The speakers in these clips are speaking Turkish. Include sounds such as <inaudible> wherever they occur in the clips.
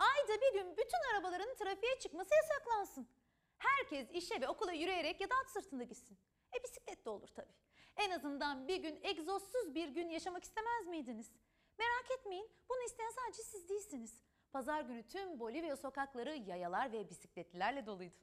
ayda bir gün bütün arabaların trafiğe çıkması yasaklansın. Herkes işe ve okula yürüyerek ya da at sırtında gitsin. E bisiklet de olur tabii. En azından bir gün egzozsuz bir gün yaşamak istemez miydiniz? Merak etmeyin bunu isteyen sadece siz değilsiniz. Pazar günü tüm Bolivya sokakları yayalar ve bisikletlilerle doluydu.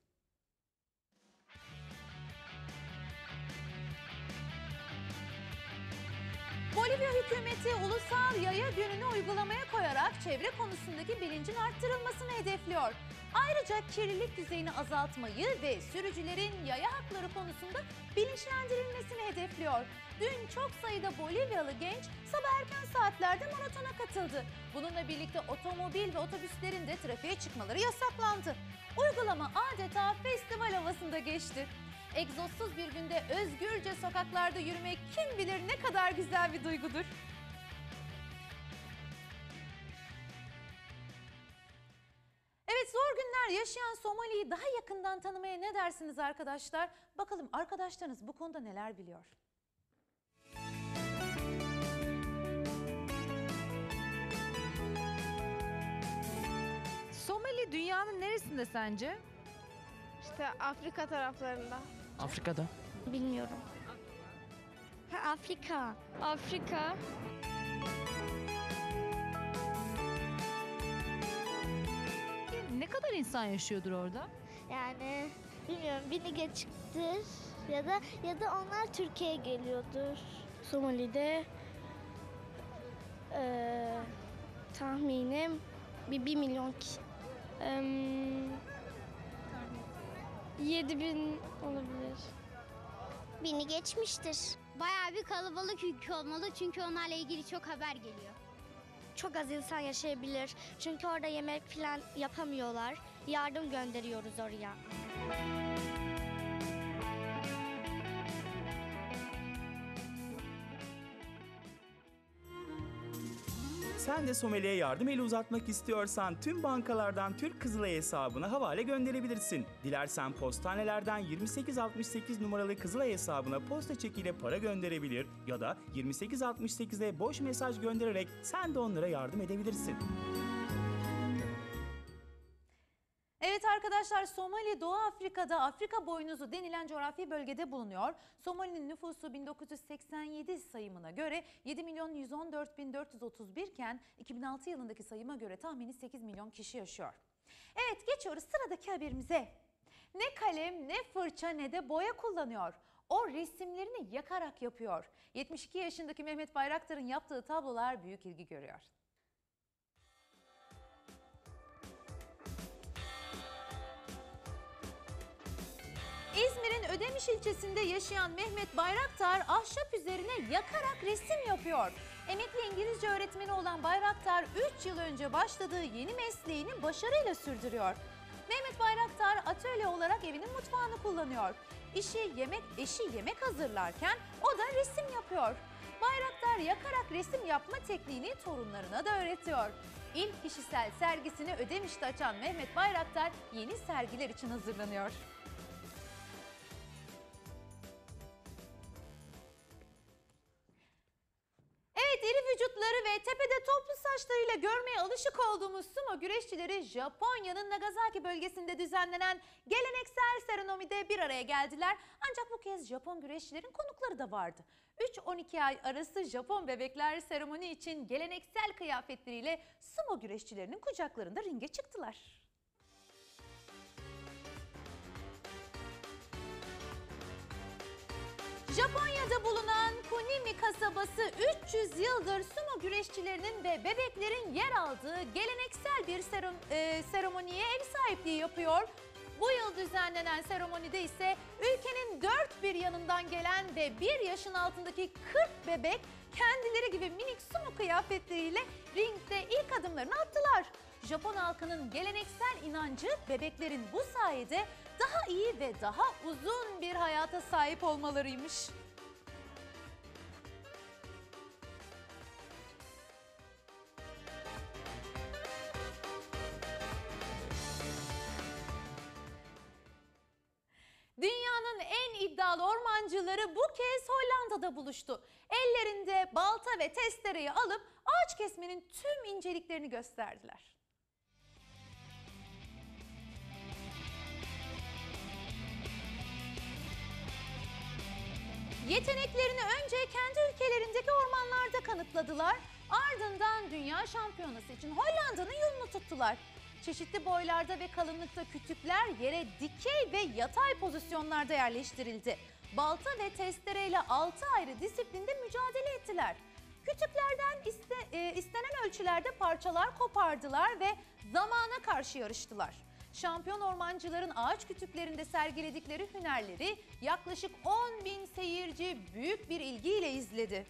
Bolivya hükümeti ulusal yaya gününü uygulamaya koyarak çevre konusundaki bilincin arttırılmasını hedefliyor. Ayrıca kirlilik düzeyini azaltmayı ve sürücülerin yaya hakları konusunda bilinçlendirilmesini hedefliyor. Dün çok sayıda Bolivyalı genç sabah erken saatlerde maratona katıldı. Bununla birlikte otomobil ve otobüslerin de trafiğe çıkmaları yasaklandı. Uygulama adeta festival havasında geçti. Egzozsuz bir günde özgürce sokaklarda yürümek kim bilir ne kadar güzel bir duygudur. Evet zor günler yaşayan Somali'yi daha yakından tanımaya ne dersiniz arkadaşlar? Bakalım arkadaşlarınız bu konuda neler biliyor? Somali dünyanın neresinde sence? İşte Afrika taraflarında. Afrika'da? Bilmiyorum. Afrika. Afrika. Ne kadar insan yaşıyordur orada? Yani bilmiyorum bini geçiktir ya da ya da onlar Türkiye'ye geliyordur. Somali'de e, tahminim bir, bir milyon kişi. E, 7000 olabilir. Bini geçmiştir. Bayağı bir kalabalık ülke olmalı çünkü onlarla ilgili çok haber geliyor. Çok az insan yaşayabilir çünkü orada yemek falan yapamıyorlar. Yardım gönderiyoruz oraya. Sen de Somali'ye yardım eli uzatmak istiyorsan tüm bankalardan Türk Kızılay hesabına havale gönderebilirsin. Dilersen postanelerden 2868 numaralı Kızılay hesabına posta çekiyle para gönderebilir ya da 2868'e boş mesaj göndererek sen de onlara yardım edebilirsin. Arkadaşlar Somali Doğu Afrika'da Afrika boynuzu denilen coğrafi bölgede bulunuyor. Somali'nin nüfusu 1987 sayımına göre 7 milyon 114 bin 431 iken 2006 yılındaki sayıma göre tahmini 8 milyon kişi yaşıyor. Evet geçiyoruz sıradaki haberimize. Ne kalem ne fırça ne de boya kullanıyor. O resimlerini yakarak yapıyor. 72 yaşındaki Mehmet Bayraktar'ın yaptığı tablolar büyük ilgi görüyor. İzmir'in Ödemiş ilçesinde yaşayan Mehmet Bayraktar ahşap üzerine yakarak resim yapıyor. Emekli İngilizce öğretmeni olan Bayraktar 3 yıl önce başladığı yeni mesleğini başarıyla sürdürüyor. Mehmet Bayraktar atölye olarak evinin mutfağını kullanıyor. İşi yemek, eşi yemek hazırlarken o da resim yapıyor. Bayraktar yakarak resim yapma tekniğini torunlarına da öğretiyor. İlk kişisel sergisini Ödemiş'te açan Mehmet Bayraktar yeni sergiler için hazırlanıyor. Vücutları ve tepede toplu saçlarıyla görmeye alışık olduğumuz sumo güreşçileri Japonya'nın Nagasaki bölgesinde düzenlenen geleneksel serenomide bir araya geldiler. Ancak bu kez Japon güreşçilerin konukları da vardı. 3-12 ay arası Japon bebekler seremoni için geleneksel kıyafetleriyle sumo güreşçilerinin kucaklarında ringe çıktılar. Japonya'da bulunan Kunimi kasabası 300 yıldır sumo güreşçilerinin ve bebeklerin yer aldığı geleneksel bir serum- e, seremoniye ev sahipliği yapıyor. Bu yıl düzenlenen seremonide ise ülkenin dört bir yanından gelen ve bir yaşın altındaki 40 bebek kendileri gibi minik sumo kıyafetleriyle ringde ilk adımlarını attılar. Japon halkının geleneksel inancı bebeklerin bu sayede daha iyi ve daha uzun bir hayata sahip olmalarıymış. Dünyanın en iddialı ormancıları bu kez Hollanda'da buluştu. Ellerinde balta ve testereyi alıp ağaç kesmenin tüm inceliklerini gösterdiler. Yeteneklerini önce kendi ülkelerindeki ormanlarda kanıtladılar. Ardından dünya şampiyonası için Hollanda'nın yolunu tuttular. Çeşitli boylarda ve kalınlıkta kütükler yere dikey ve yatay pozisyonlarda yerleştirildi. Balta ve testereyle 6 ayrı disiplinde mücadele ettiler. Kütüklerden iste- e, istenen ölçülerde parçalar kopardılar ve zamana karşı yarıştılar. Şampiyon ormancıların ağaç kütüklerinde sergiledikleri hünerleri yaklaşık 10 bin seyirci büyük bir ilgiyle izledi.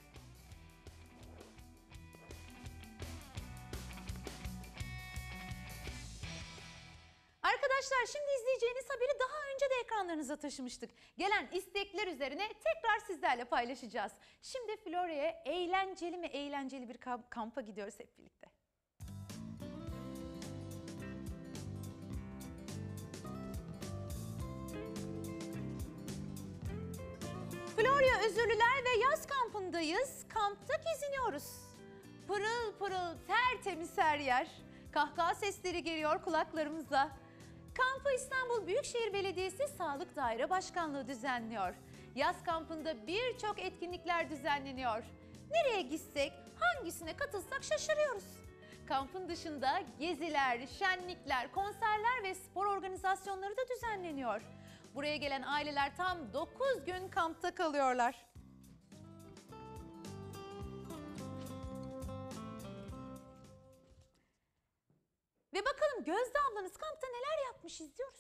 Arkadaşlar şimdi izleyeceğiniz haberi daha önce de ekranlarınıza taşımıştık. Gelen istekler üzerine tekrar sizlerle paylaşacağız. Şimdi Florya'ya eğlenceli mi eğlenceli bir kamp- kampa gidiyoruz hep birlikte. Özürlüler ve yaz kampındayız. Kampta geziniyoruz. Pırıl pırıl tertemiz her yer. Kahkaha sesleri geliyor kulaklarımıza. Kampı İstanbul Büyükşehir Belediyesi Sağlık Daire Başkanlığı düzenliyor. Yaz kampında birçok etkinlikler düzenleniyor. Nereye gitsek, hangisine katılsak şaşırıyoruz. Kampın dışında geziler, şenlikler, konserler ve spor organizasyonları da düzenleniyor. Buraya gelen aileler tam 9 gün kampta kalıyorlar. Ve bakalım Gözde ablanız kampta neler yapmış izliyoruz.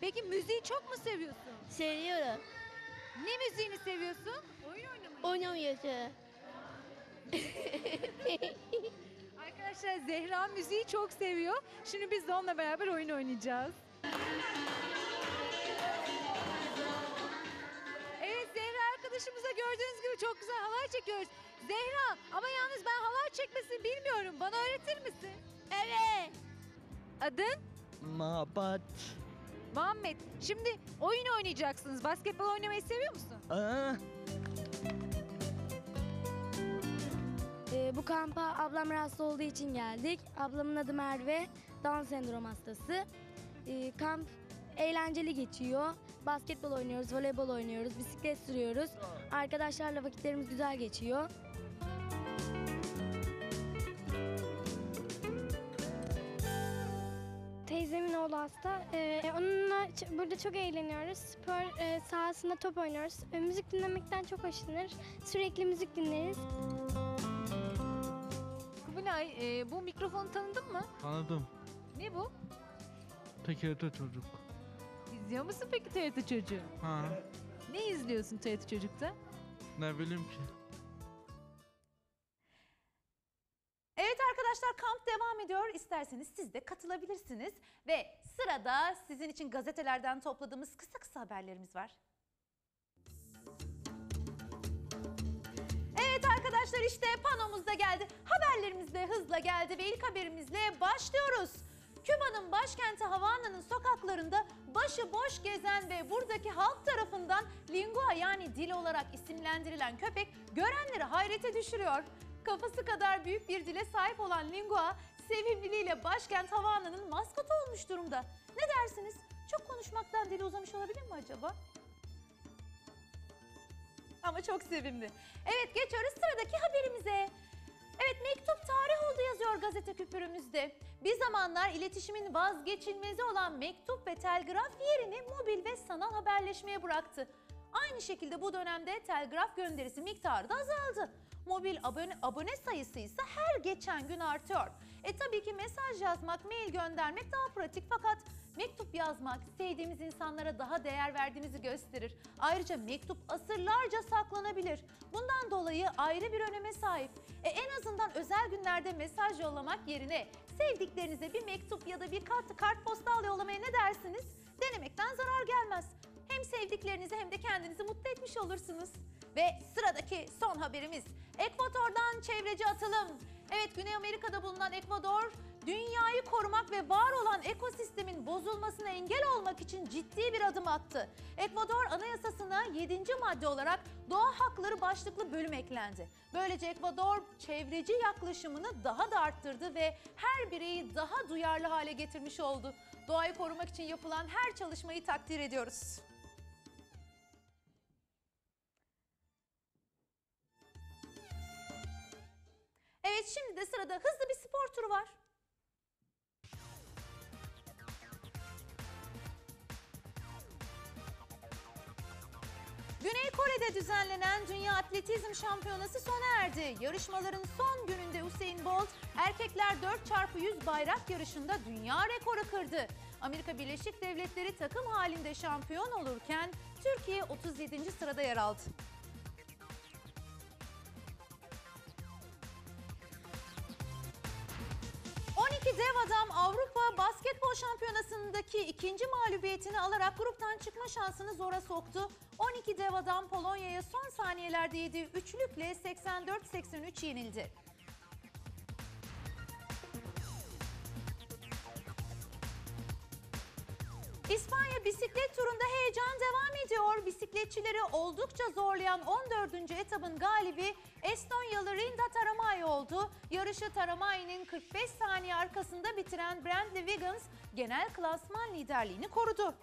Peki müziği çok mu seviyorsun? Seviyorum. Ne müziğini seviyorsun? Oyun oynamayı. Oynamıyorsun. <laughs> Arkadaşlar Zehra müziği çok seviyor. Şimdi biz de onunla beraber oyun oynayacağız. Evet Zehra arkadaşımıza gördüğünüz gibi çok güzel halay çekiyoruz. Zehra ama yalnız ben halay çekmesini bilmiyorum. Bana öğretir misin? Evet. Adın? Mabat. Muhammed. Şimdi oyun oynayacaksınız. Basketbol oynamayı seviyor musun? Aa, Ee, bu kampa ablam rahatsız olduğu için geldik. Ablamın adı Merve, Down sendrom hastası. Ee, kamp eğlenceli geçiyor. Basketbol oynuyoruz, voleybol oynuyoruz, bisiklet sürüyoruz. Arkadaşlarla vakitlerimiz güzel geçiyor. Teyzemin oğlu hasta. Ee, onunla ç- burada çok eğleniyoruz. Spor e, sahasında top oynuyoruz. E, müzik dinlemekten çok hoşlanır. Sürekli müzik dinleriz. Kubilay e, bu mikrofonu tanıdın mı? Anladım. Ne bu? Tekerete çocuk. İzliyor musun peki TRT Çocuğu? Ha, Ne izliyorsun TRT Çocuk'ta? ne bileyim ki. Arkadaşlar kamp devam ediyor. İsterseniz siz de katılabilirsiniz. Ve sırada sizin için gazetelerden topladığımız kısa kısa haberlerimiz var. Evet arkadaşlar işte panomuz da geldi. Haberlerimiz de hızla geldi ve ilk haberimizle başlıyoruz. Küba'nın başkenti Havana'nın sokaklarında başı boş gezen ve buradaki halk tarafından lingua yani dil olarak isimlendirilen köpek görenleri hayrete düşürüyor. Kafası kadar büyük bir dile sahip olan lingua sevimliliğiyle başkent Havana'nın maskotu olmuş durumda. Ne dersiniz? Çok konuşmaktan dili uzamış olabilir mi acaba? Ama çok sevimli. Evet geçiyoruz sıradaki haberimize. Evet mektup tarih oldu yazıyor gazete küpürümüzde. Bir zamanlar iletişimin vazgeçilmezi olan mektup ve telgraf yerini mobil ve sanal haberleşmeye bıraktı. Aynı şekilde bu dönemde telgraf gönderisi miktarı da azaldı. Mobil abone, abone sayısı ise her geçen gün artıyor. E tabii ki mesaj yazmak, mail göndermek daha pratik fakat mektup yazmak sevdiğimiz insanlara daha değer verdiğimizi gösterir. Ayrıca mektup asırlarca saklanabilir. Bundan dolayı ayrı bir öneme sahip. E en azından özel günlerde mesaj yollamak yerine sevdiklerinize bir mektup ya da bir kart, kartpostal yollamaya ne dersiniz? Denemekten zarar gelmez. Hem sevdiklerinizi hem de kendinizi mutlu etmiş olursunuz. Ve sıradaki son haberimiz Ekvator'dan çevreci atılım. Evet Güney Amerika'da bulunan Ekvador dünyayı korumak ve var olan ekosistemin bozulmasına engel olmak için ciddi bir adım attı. Ekvador Anayasası'na 7. madde olarak doğa hakları başlıklı bölüm eklendi. Böylece Ekvador çevreci yaklaşımını daha da arttırdı ve her bireyi daha duyarlı hale getirmiş oldu. Doğayı korumak için yapılan her çalışmayı takdir ediyoruz. Evet şimdi de sırada hızlı bir spor turu var. Güney Kore'de düzenlenen Dünya Atletizm Şampiyonası sona erdi. Yarışmaların son gününde Usain Bolt erkekler 4x100 bayrak yarışında dünya rekoru kırdı. Amerika Birleşik Devletleri takım halinde şampiyon olurken Türkiye 37. sırada yer aldı. ...12 dev adam Avrupa Basketbol Şampiyonası'ndaki ikinci mağlubiyetini alarak gruptan çıkma şansını zora soktu. 12 dev adam Polonya'ya son saniyelerde yediği üçlükle 84-83 yenildi. İspanya bisiklet turunda heyecan devam ediyor. Bisikletçileri oldukça zorlayan 14. etabın galibi Estonyalı Rinda Taramay oldu. Yarışı Taramay'ın 45 saniye arkasında bitiren Brantley Wiggins genel klasman liderliğini korudu.